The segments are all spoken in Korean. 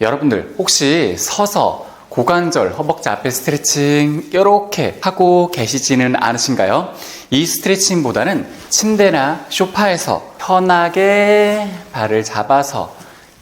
여러분들 혹시 서서 고관절, 허벅지 앞에 스트레칭 이렇게 하고 계시지는 않으신가요? 이 스트레칭보다는 침대나 소파에서 편하게 발을 잡아서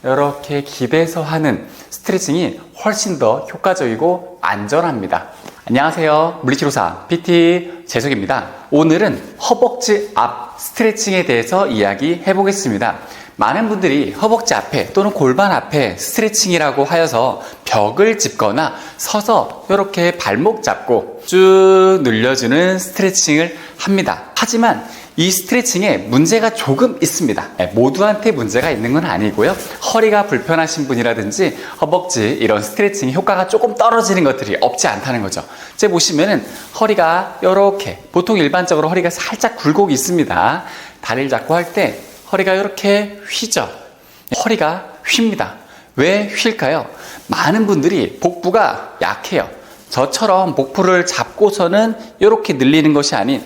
이렇게 기대서 하는 스트레칭이 훨씬 더 효과적이고 안전합니다. 안녕하세요. 물리치료사 PT 재석입니다. 오늘은 허벅지 앞 스트레칭에 대해서 이야기해 보겠습니다. 많은 분들이 허벅지 앞에 또는 골반 앞에 스트레칭이라고 하여서 벽을 짚거나 서서 이렇게 발목 잡고 쭉 늘려주는 스트레칭을 합니다. 하지만 이 스트레칭에 문제가 조금 있습니다. 네, 모두한테 문제가 있는 건 아니고요. 허리가 불편하신 분이라든지 허벅지 이런 스트레칭 효과가 조금 떨어지는 것들이 없지 않다는 거죠. 제 보시면은 허리가 이렇게 보통 일반적으로 허리가 살짝 굴곡이 있습니다. 다리를 잡고 할 때 허리가 이렇게 휘죠. 허리가 휩니다. 왜 휠까요? 많은 분들이 복부가 약해요. 저처럼 복부를 잡고서는 이렇게 늘리는 것이 아닌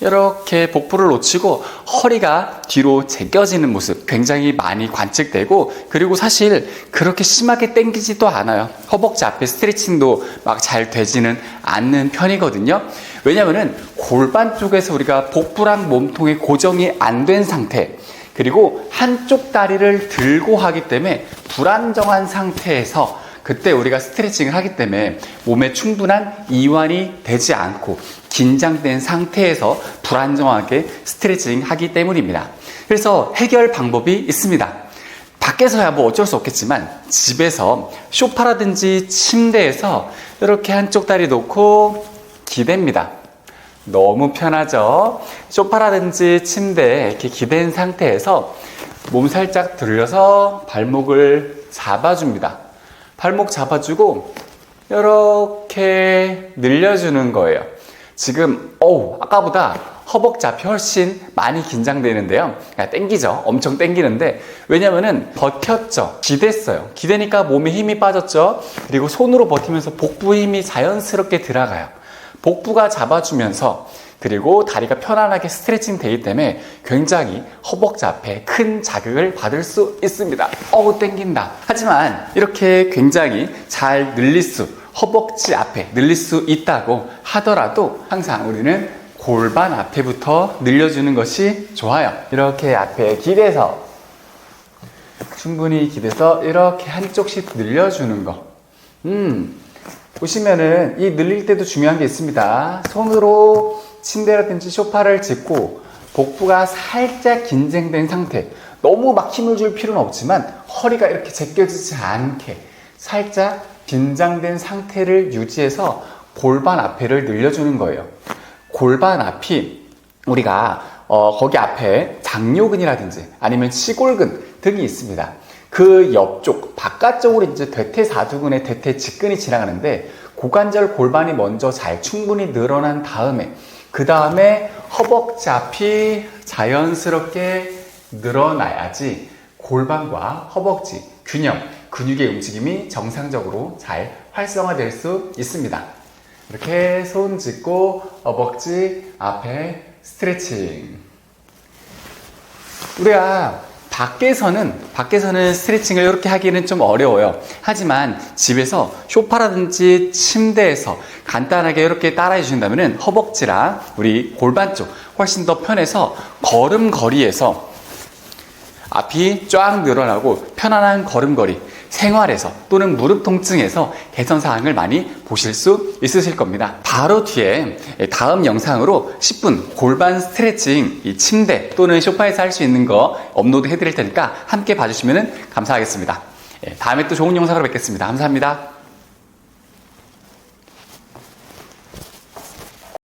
이렇게 복부를 놓치고 허리가 뒤로 제껴지는 모습 굉장히 많이 관측되고 그리고 사실 그렇게 심하게 땡기지도 않아요. 허벅지 앞에 스트레칭도 막 잘 되지는 않는 편이거든요. 왜냐면은 골반 쪽에서 우리가 복부랑 몸통이 고정이 안 된 상태 그리고 한쪽 다리를 들고 하기 때문에 불안정한 상태에서 그때 우리가 스트레칭을 하기 때문에 몸에 충분한 이완이 되지 않고 긴장된 상태에서 불안정하게 스트레칭 하기 때문입니다. 그래서 해결 방법이 있습니다. 밖에서야 뭐 어쩔 수 없겠지만 집에서 쇼파라든지 침대에서 이렇게 한쪽 다리 놓고 기댑니다. 너무 편하죠? 쇼파라든지 침대에 이렇게 기댄 상태에서 몸 살짝 들려서 발목을 잡아줍니다. 발목 잡아주고 이렇게 늘려주는 거예요. 지금 어우 아까보다 허벅지 훨씬 많이 긴장되는데요. 야, 땡기죠. 엄청 땡기는데 왜냐면은 버텼죠. 기댔어요. 기대니까 몸에 힘이 빠졌죠. 그리고 손으로 버티면서 복부 힘이 자연스럽게 들어가요. 복부가 잡아주면서 그리고 다리가 편안하게 스트레칭 되기 때문에 굉장히 허벅지 앞에 큰 자극을 받을 수 있습니다. 어우, 땡긴다. 하지만 이렇게 굉장히 잘 늘릴 수, 허벅지 앞에 늘릴 수 있다고 하더라도 항상 우리는 골반 앞에부터 늘려주는 것이 좋아요. 이렇게 앞에 기대서 충분히 기대서 이렇게 한쪽씩 늘려주는 거. 음, 보시면은 이 늘릴 때도 중요한 게 있습니다. 손으로 침대라든지 소파를 짚고 복부가 살짝 긴장된 상태. 너무 막 힘을 줄 필요는 없지만 허리가 이렇게 제껴지지 않게 살짝 긴장된 상태를 유지해서 골반 앞에를 늘려주는 거예요. 골반 앞이 우리가 어, 거기 앞에 장요근이라든지 아니면 시골근 등이 있습니다. 그 옆쪽 바깥쪽으로 이제 대퇴사두근의 대퇴직근이 지나가는데 고관절 골반이 먼저 잘 충분히 늘어난 다음에 그 다음에 허벅지 앞이 자연스럽게 늘어나야지 골반과 허벅지 균형 근육의 움직임이 정상적으로 잘 활성화될 수 있습니다. 이렇게 손 짚고 허벅지 앞에 스트레칭. 우리가 밖에서는 밖에서는 스트레칭을 이렇게 하기는 좀 어려워요. 하지만 집에서 쇼파라든지 침대에서 간단하게 이렇게 따라해 주신다면 허벅지랑 우리 골반 쪽 훨씬 더 편해서 걸음걸이에서 앞이 쫙 늘어나고 편안한 걸음걸이 생활에서 또는 무릎 통증에서 개선 사항을 많이 보실 수 있으실 겁니다. 바로 뒤에 다음 영상으로 10분 골반 스트레칭 이 침대 또는 소파에서 할 수 있는 거 업로드 해드릴 테니까 함께 봐주시면 감사하겠습니다. 예, 다음에 또 좋은 영상으로 뵙겠습니다. 감사합니다.